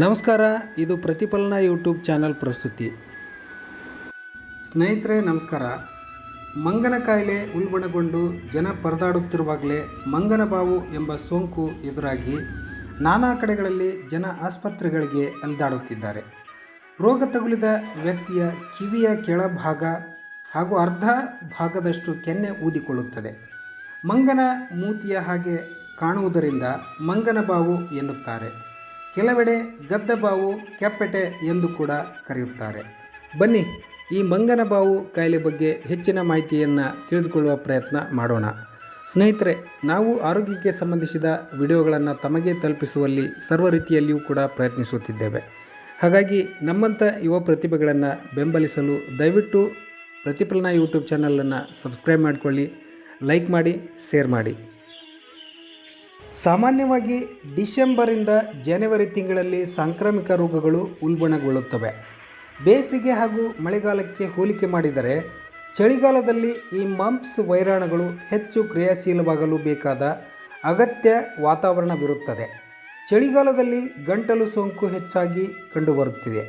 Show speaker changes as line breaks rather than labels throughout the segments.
ನಮಸ್ಕಾರ, ಇದು ಪ್ರತಿಫಲನ ಯೂಟ್ಯೂಬ್ ಚಾನಲ್ ಪ್ರಸ್ತುತಿ. ಸ್ನೇಹಿತರೆ, ನಮಸ್ಕಾರ. ಮಂಗನ ಕಾಯಿಲೆ ಉಲ್ಬಣಗೊಂಡು ಜನ ಪರದಾಡುತ್ತಿರುವಾಗಲೇ ಮಂಗನ ಬಾವು ಎಂಬ ಸೋಂಕು ಎದುರಾಗಿ ನಾನಾ ಕಡೆಗಳಲ್ಲಿ ಜನ ಆಸ್ಪತ್ರೆಗಳಿಗೆ ಅಲೆದಾಡುತ್ತಿದ್ದಾರೆ. ರೋಗ ತಗುಲಿದ ವ್ಯಕ್ತಿಯ ಕಿವಿಯ ಕೆಳಭಾಗ ಹಾಗೂ ಅರ್ಧ ಭಾಗದಷ್ಟು ಕೆನ್ನೆ ಊದಿಕೊಳ್ಳುತ್ತದೆ. ಮಂಗನ ಮೂತಿಯ ಹಾಗೆ ಕಾಣುವುದರಿಂದ ಮಂಗನ ಬಾವು ಎನ್ನುತ್ತಾರೆ. ಕೆಲವೆಡೆ ಗದ್ದ ಬಾವು ಕೆಪ್ಪೆಟೆ ಎಂದು ಕೂಡ ಕರೆಯುತ್ತಾರೆ. ಬನ್ನಿ, ಈ ಮಂಗನ ಬಾವು ಕಾಯಿಲೆ ಬಗ್ಗೆ ಹೆಚ್ಚಿನ ಮಾಹಿತಿಯನ್ನು ತಿಳಿದುಕೊಳ್ಳುವ ಪ್ರಯತ್ನ ಮಾಡೋಣ. ಸ್ನೇಹಿತರೆ, ನಾವು ಆರೋಗ್ಯಕ್ಕೆ ಸಂಬಂಧಿಸಿದ ವಿಡಿಯೋಗಳನ್ನು ತಮಗೆ ತಲುಪಿಸುವಲ್ಲಿ ಸರ್ವ ರೀತಿಯಲ್ಲಿಯೂ ಕೂಡ ಪ್ರಯತ್ನಿಸುತ್ತಿದ್ದೇವೆ. ಹಾಗಾಗಿ, ನಮ್ಮಂಥ ಯುವ ಪ್ರತಿಭೆಗಳನ್ನು ಬೆಂಬಲಿಸಲು ದಯವಿಟ್ಟು ಪ್ರತಿಫಲನ ಯೂಟ್ಯೂಬ್ ಚಾನಲನ್ನು ಸಬ್ಸ್ಕ್ರೈಬ್ ಮಾಡಿಕೊಳ್ಳಿ, ಲೈಕ್ ಮಾಡಿ, ಶೇರ್ ಮಾಡಿ. ಸಾಮಾನ್ಯವಾಗಿ ಡಿಸೆಂಬರಿಂದ ಜನವರಿ ತಿಂಗಳಲ್ಲಿ ಸಾಂಕ್ರಾಮಿಕ ರೋಗಗಳು ಉಲ್ಬಣಗೊಳ್ಳುತ್ತವೆ. ಬೇಸಿಗೆ ಹಾಗೂ ಮಳೆಗಾಲಕ್ಕೆ ಹೋಲಿಕೆ ಮಾಡಿದರೆ, ಚಳಿಗಾಲದಲ್ಲಿ ಈ ಮಂಪ್ಸ್ ವೈರಾಣುಗಳು ಹೆಚ್ಚು ಕ್ರಿಯಾಶೀಲವಾಗಲು ಬೇಕಾದ ಅಗತ್ಯ ವಾತಾವರಣವಿರುತ್ತದೆ ಚಳಿಗಾಲದಲ್ಲಿ ಗಂಟಲು ಸೋಂಕು ಹೆಚ್ಚಾಗಿ ಕಂಡುಬರುತ್ತಿದೆ.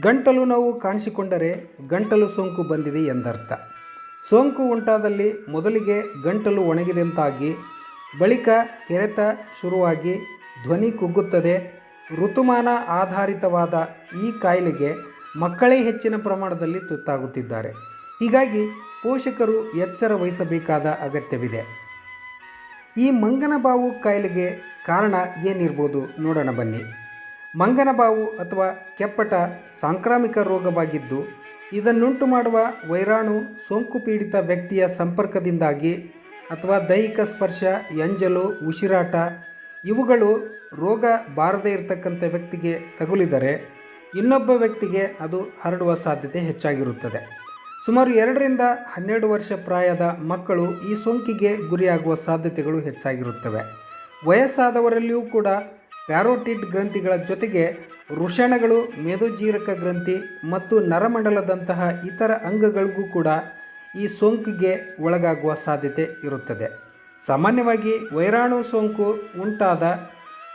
ಗಂಟಲು ನೋವು ಕಾಣಿಸಿಕೊಂಡರೆ ಗಂಟಲು ಸೋಂಕು ಬಂದಿದೆ ಎಂದರ್ಥ. ಸೋಂಕು ಉಂಟಾದಲ್ಲಿ ಮೊದಲಿಗೆ ಗಂಟಲು ಒಣಗಿದಂತಾಗಿ ಬಳಿಕ ಕೆರೆತ ಶುರುವಾಗಿ ಧ್ವನಿ ಕುಗ್ಗುತ್ತದೆ. ಋತುಮಾನ ಆಧಾರಿತವಾದ ಈ ಕಾಯಿಲೆಗೆ ಮಕ್ಕಳೇ ಹೆಚ್ಚಿನ ಪ್ರಮಾಣದಲ್ಲಿ ತುತ್ತಾಗುತ್ತಿದ್ದಾರೆ. ಹೀಗಾಗಿ ಪೋಷಕರು ಎಚ್ಚರ ವಹಿಸಬೇಕಾದ ಅಗತ್ಯವಿದೆ. ಈ ಮಂಗನಬಾವು ಕಾಯಿಲೆಗೆ ಕಾರಣ ಏನಿರ್ಬೋದು ನೋಡೋಣ ಬನ್ನಿ. ಮಂಗನಬಾವು ಅಥವಾ ಕೆಪ್ಪಟ ಸಾಂಕ್ರಾಮಿಕ ರೋಗವಾಗಿದ್ದು ಇದನ್ನುಂಟು ಮಾಡುವ ವೈರಾಣು ಸೋಂಕು ಪೀಡಿತ ವ್ಯಕ್ತಿಯ ಸಂಪರ್ಕದಿಂದಾಗಿ ಅಥವಾ ದೈಹಿಕ ಸ್ಪರ್ಶ, ಎಂಜಲು, ಉಸಿರಾಟ ಇವುಗಳು ರೋಗ ಬಾರದೇ ಇರತಕ್ಕಂಥ ವ್ಯಕ್ತಿಗೆ ತಗುಲಿದರೆ ಇನ್ನೊಬ್ಬ ವ್ಯಕ್ತಿಗೆ ಅದು ಹರಡುವ ಸಾಧ್ಯತೆ ಹೆಚ್ಚಾಗಿರುತ್ತದೆ. ಸುಮಾರು ಎರಡರಿಂದ ಹನ್ನೆರಡು ವರ್ಷ ಪ್ರಾಯದ ಮಕ್ಕಳು ಈ ಸೋಂಕಿಗೆ ಗುರಿಯಾಗುವ ಸಾಧ್ಯತೆಗಳು ಹೆಚ್ಚಾಗಿರುತ್ತವೆ. ವಯಸ್ಸಾದವರಲ್ಲಿಯೂ ಕೂಡ ಪ್ಯಾರೋಟಿಟ್ ಗ್ರಂಥಿಗಳ ಜೊತೆಗೆ ವೃಷಣಗಳು ಮೇದೋಜೀರಕ ಗ್ರಂಥಿ ಮತ್ತು ನರಮಂಡಲದಂತಹ ಇತರ ಅಂಗಗಳಿಗೂ ಕೂಡ ಈ ಸೋಂಕಿಗೆ ಒಳಗಾಗುವ ಸಾಧ್ಯತೆ ಇರುತ್ತದೆ. ಸಾಮಾನ್ಯವಾಗಿ ವೈರಾಣು ಸೋಂಕು ಉಂಟಾದ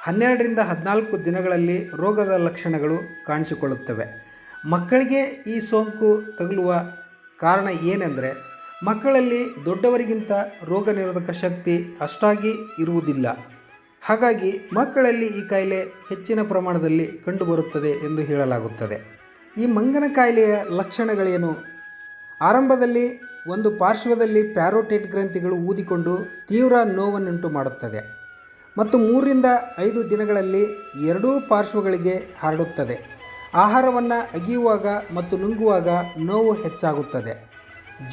ಹನ್ನೆರಡರಿಂದ ಹದಿನಾಲ್ಕು ದಿನಗಳಲ್ಲಿ ರೋಗದ ಲಕ್ಷಣಗಳು ಕಾಣಿಸಿಕೊಳ್ಳುತ್ತವೆ. ಮಕ್ಕಳಿಗೆ ಈ ಸೋಂಕು ತಗುಲುವ ಕಾರಣ ಏನೆಂದರೆ, ಮಕ್ಕಳಲ್ಲಿ ದೊಡ್ಡವರಿಗಿಂತ ರೋಗ ನಿರೋಧಕ ಶಕ್ತಿ ಅಷ್ಟಾಗಿ ಇರುವುದಿಲ್ಲ. ಹಾಗಾಗಿ ಮಕ್ಕಳಲ್ಲಿ ಈ ಕಾಯಿಲೆ ಹೆಚ್ಚಿನ ಪ್ರಮಾಣದಲ್ಲಿ ಕಂಡುಬರುತ್ತದೆ ಎಂದು ಹೇಳಲಾಗುತ್ತದೆ. ಈ ಮಂಗನ ಕಾಯಿಲೆಯ ಲಕ್ಷಣಗಳೇನು? ಆರಂಭದಲ್ಲಿ ಒಂದು ಪಾರ್ಶ್ವದಲ್ಲಿ ಪ್ಯಾರೋಟೇಟ್ ಗ್ರಂಥಿಗಳು ಊದಿಕೊಂಡು ತೀವ್ರ ನೋವನ್ನುಂಟು ಮಾಡುತ್ತದೆ ಮತ್ತು ಮೂರರಿಂದ ಐದು ದಿನಗಳಲ್ಲಿ ಎರಡೂ ಪಾರ್ಶ್ವಗಳಿಗೆ ಹರಡುತ್ತದೆ. ಆಹಾರವನ್ನು ಅಗಿಯುವಾಗ ಮತ್ತು ನುಂಗುವಾಗ ನೋವು ಹೆಚ್ಚಾಗುತ್ತದೆ.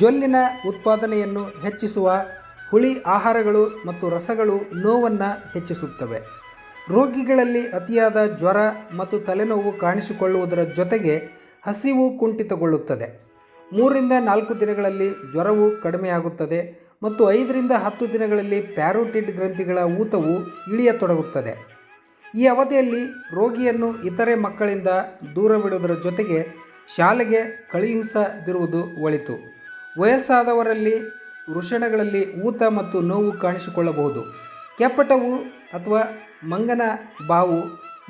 ಜೊಲ್ಲಿನ ಉತ್ಪಾದನೆಯನ್ನು ಹೆಚ್ಚಿಸುವ ಹುಳಿ ಆಹಾರಗಳು ಮತ್ತು ರಸಗಳು ನೋವನ್ನು ಹೆಚ್ಚಿಸುತ್ತವೆ. ರೋಗಿಗಳಲ್ಲಿ ಅತಿಯಾದ ಜ್ವರ ಮತ್ತು ತಲೆನೋವು ಕಾಣಿಸಿಕೊಳ್ಳುವುದರ ಜೊತೆಗೆ ಹಸಿವು ಕುಂಠಿತಗೊಳ್ಳುತ್ತದೆ. ಮೂರರಿಂದ ನಾಲ್ಕು ದಿನಗಳಲ್ಲಿ ಜ್ವರವು ಕಡಿಮೆಯಾಗುತ್ತದೆ ಮತ್ತು ಐದರಿಂದ ಹತ್ತು ದಿನಗಳಲ್ಲಿ ಪ್ಯಾರೋಟಿಡ್ ಗ್ರಂಥಿಗಳ ಊತವು ಇಳಿಯತೊಡಗುತ್ತದೆ. ಈ ಅವಧಿಯಲ್ಲಿ ರೋಗಿಯನ್ನು ಇತರೆ ಮಕ್ಕಳಿಂದ ದೂರವಿಡುವುದರ ಜೊತೆಗೆ ಶಾಲೆಗೆ ಕಳುಹಿಸದಿರುವುದು ಒಳಿತು. ವಯಸ್ಸಾದವರಲ್ಲಿ ವೃಷಣಗಳಲ್ಲಿ ಊತ ಮತ್ತು ನೋವು ಕಾಣಿಸಿಕೊಳ್ಳಬಹುದು. ಕೆಪ್ಪಟವು ಅಥವಾ ಮಂಗನ ಬಾವು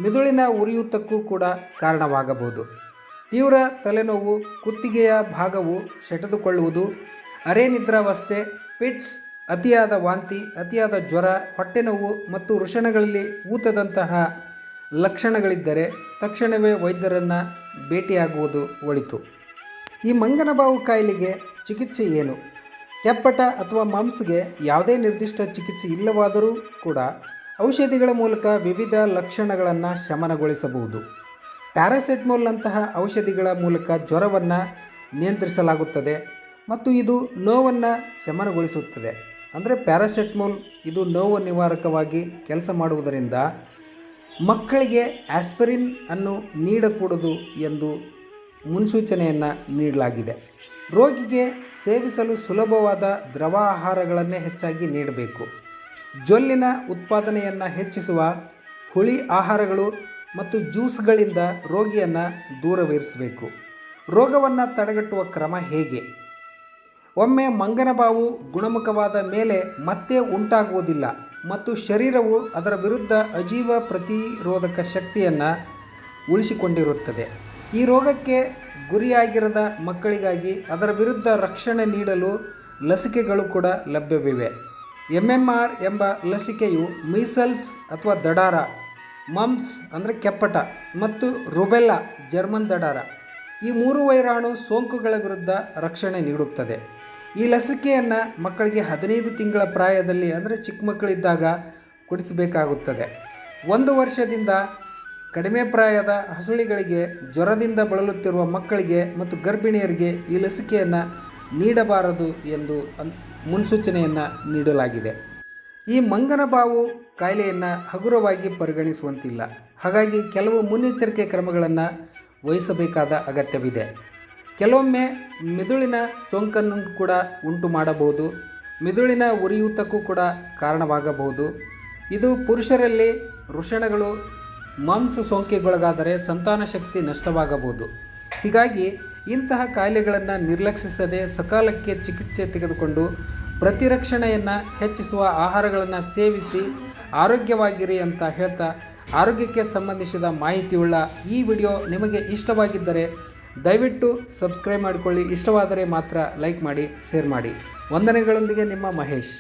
ಮಿದುಳಿನ ಉರಿಯೂತಕ್ಕೂ ಕೂಡ ಕಾರಣವಾಗಬಹುದು. ತೀವ್ರ ತಲೆನೋವು, ಕುತ್ತಿಗೆಯ ಭಾಗವು ಸೆಟೆದುಕೊಳ್ಳುವುದು, ಅರೆ ನಿದ್ರಾವಸ್ಥೆ, ಪಿಟ್ಸ್, ಅತಿಯಾದ ವಾಂತಿ, ಅತಿಯಾದ ಜ್ವರ ಹೊಟ್ಟೆನೋವು ಮತ್ತು ವೃಷಣಗಳಲ್ಲಿ ಊತದಂತಹ ಲಕ್ಷಣಗಳಿದ್ದರೆ ತಕ್ಷಣವೇ ವೈದ್ಯರನ್ನು ಭೇಟಿಯಾಗುವುದು ಒಳಿತು. ಈ ಮಂಗನ ಬಾವು ಕಾಯಿಲೆಗೆ ಚಿಕಿತ್ಸೆ ಏನು? ಕೆಪ್ಪಟ ಅಥವಾ ಮಾಂಸ್ಗೆ ಯಾವುದೇ ನಿರ್ದಿಷ್ಟ ಚಿಕಿತ್ಸೆ ಇಲ್ಲವಾದರೂ ಕೂಡ ಔಷಧಿಗಳ ಮೂಲಕ ವಿವಿಧ ಲಕ್ಷಣಗಳನ್ನು ಶಮನಗೊಳಿಸಬಹುದು. ಪ್ಯಾರಾಸೆಟ್ಮೋಲ್ನಂತಹ ಔಷಧಿಗಳ ಮೂಲಕ ಜ್ವರವನ್ನು ನಿಯಂತ್ರಿಸಲಾಗುತ್ತದೆ ಮತ್ತು ಇದು ನೋವನ್ನು ಶಮನಗೊಳಿಸುತ್ತದೆ. ಅಂದರೆ ಪ್ಯಾರಾಸೆಟ್ಮೋಲ್ ಇದು ನೋವು ನಿವಾರಕವಾಗಿ ಕೆಲಸ ಮಾಡುವುದರಿಂದ ಮಕ್ಕಳಿಗೆ ಆಸ್ಪರಿನ್ ಅನ್ನು ನೀಡಕೂಡದು ಎಂದು ಮುನ್ಸೂಚನೆಯನ್ನು ನೀಡಲಾಗಿದೆ. ರೋಗಿಗೆ ಸೇವಿಸಲು ಸುಲಭವಾದ ದ್ರವ ಆಹಾರಗಳನ್ನೇ ಹೆಚ್ಚಾಗಿ ನೀಡಬೇಕು. ಜೊಲ್ಲಿನ ಉತ್ಪಾದನೆಯನ್ನು ಹೆಚ್ಚಿಸುವ ಹುಳಿ ಆಹಾರಗಳು ಮತ್ತು ಜ್ಯೂಸ್ಗಳಿಂದ ರೋಗಿಯನ್ನು ದೂರವಿರಿಸಬೇಕು. ರೋಗವನ್ನು ತಡೆಗಟ್ಟುವ ಕ್ರಮ ಹೇಗೆ? ಒಮ್ಮೆ ಮಂಗನ ಬಾವು ಗುಣಮುಖವಾದ ಮೇಲೆ ಮತ್ತೆ ಉಂಟಾಗುವುದಿಲ್ಲ ಮತ್ತು ಶರೀರವು ಅದರ ವಿರುದ್ಧ ಅಜೀವ ಪ್ರತಿರೋಧಕ ಶಕ್ತಿಯನ್ನು ಉಳಿಸಿಕೊಂಡಿರುತ್ತದೆ. ಈ ರೋಗಕ್ಕೆ ಗುರಿಯಾಗಿರದ ಮಕ್ಕಳಿಗಾಗಿ ಅದರ ವಿರುದ್ಧ ರಕ್ಷಣೆ ನೀಡಲು ಲಸಿಕೆಗಳು ಕೂಡ ಲಭ್ಯವಿವೆ. ಎಂ ಎಂ ಆರ್ ಎಂಬ ಲಸಿಕೆಯು ಮೀಸಲ್ಸ್ ಅಥವಾ ದಡಾರ ಮಮ್ಸ್ ಅಂದರೆ ಕೆಪ್ಪಟ ಮತ್ತು ರುಬೆಲ್ಲಾ, ಜರ್ಮನ್ ದಡಾರ. ಈ ಮೂರು ವೈರಾಣು ಸೋಂಕುಗಳ ವಿರುದ್ಧ ರಕ್ಷಣೆ ನೀಡುತ್ತದೆ. ಈ ಲಸಿಕೆಯನ್ನು ಮಕ್ಕಳಿಗೆ ಹದಿನೈದು ತಿಂಗಳ ಪ್ರಾಯದಲ್ಲಿ ಅಂದರೆ ಚಿಕ್ಕ ಮಕ್ಕಳಿದ್ದಾಗ ಕೊಡಿಸಬೇಕಾಗುತ್ತದೆ. ಒಂದು ವರ್ಷದಿಂದ ಕಡಿಮೆ ಪ್ರಾಯದ ಹಸುಳಿಗಳಿಗೆ, ಜ್ವರದಿಂದ ಬಳಲುತ್ತಿರುವ ಮಕ್ಕಳಿಗೆ ಮತ್ತು ಗರ್ಭಿಣಿಯರಿಗೆ ಈ ಲಸಿಕೆಯನ್ನು ನೀಡಬಾರದು ಎಂದು ಅನ್ ಮುನ್ಸೂಚನೆಯನ್ನು ನೀಡಲಾಗಿದೆ. ಈ ಮಂಗನಬಾವು ಕಾಯಿಲೆಯನ್ನು ಹಗುರವಾಗಿ ಪರಿಗಣಿಸುವಂತಿಲ್ಲ. ಹಾಗಾಗಿ ಕೆಲವು ಮುನ್ನೆಚ್ಚರಿಕೆ ಕ್ರಮಗಳನ್ನು ವಹಿಸಬೇಕಾದ ಅಗತ್ಯವಿದೆ. ಕೆಲವೊಮ್ಮೆ ಮಿದುಳಿನ ಸೋಂಕನ್ನು ಕೂಡ ಉಂಟು ಮಾಡಬಹುದು. ಮಿದುಳಿನ ಉರಿಯೂತಕ್ಕೂ ಕೂಡ ಕಾರಣವಾಗಬಹುದು. ಇದು ಪುರುಷರಲ್ಲಿ ವೃಷಣಗಳು ಮಾಂಸ ಸೋಂಕಿಗೊಳಗಾದರೆ ಸಂತಾನ ಶಕ್ತಿ ನಷ್ಟವಾಗಬಹುದು. ಹೀಗಾಗಿ ಇಂತಹ ಕಾಯಿಲೆಗಳನ್ನು ನಿರ್ಲಕ್ಷಿಸದೆ ಸಕಾಲಕ್ಕೆ ಚಿಕಿತ್ಸೆ ತೆಗೆದುಕೊಂಡು ಪ್ರತಿರಕ್ಷಣೆಯನ್ನು ಹೆಚ್ಚಿಸುವ ಆಹಾರಗಳನ್ನು ಸೇವಿಸಿ ಆರೋಗ್ಯವಾಗಿರಿ ಅಂತ ಹೇಳ್ತಾ ಆರೋಗ್ಯಕ್ಕೆ ಸಂಬಂಧಿಸಿದ ಮಾಹಿತಿಯುಳ್ಳ ಈ ವಿಡಿಯೋ ನಿಮಗೆ ಇಷ್ಟವಾಗಿದ್ದರೆ ದಯವಿಟ್ಟು ಸಬ್ಸ್ಕ್ರೈಬ್ ಮಾಡಿಕೊಳ್ಳಿ. ಇಷ್ಟವಾದರೆ ಮಾತ್ರ ಲೈಕ್ ಮಾಡಿ, ಶೇರ್ ಮಾಡಿ. ವಂದನೆಗಳೊಂದಿಗೆ ನಿಮ್ಮ ಮಹೇಶ್.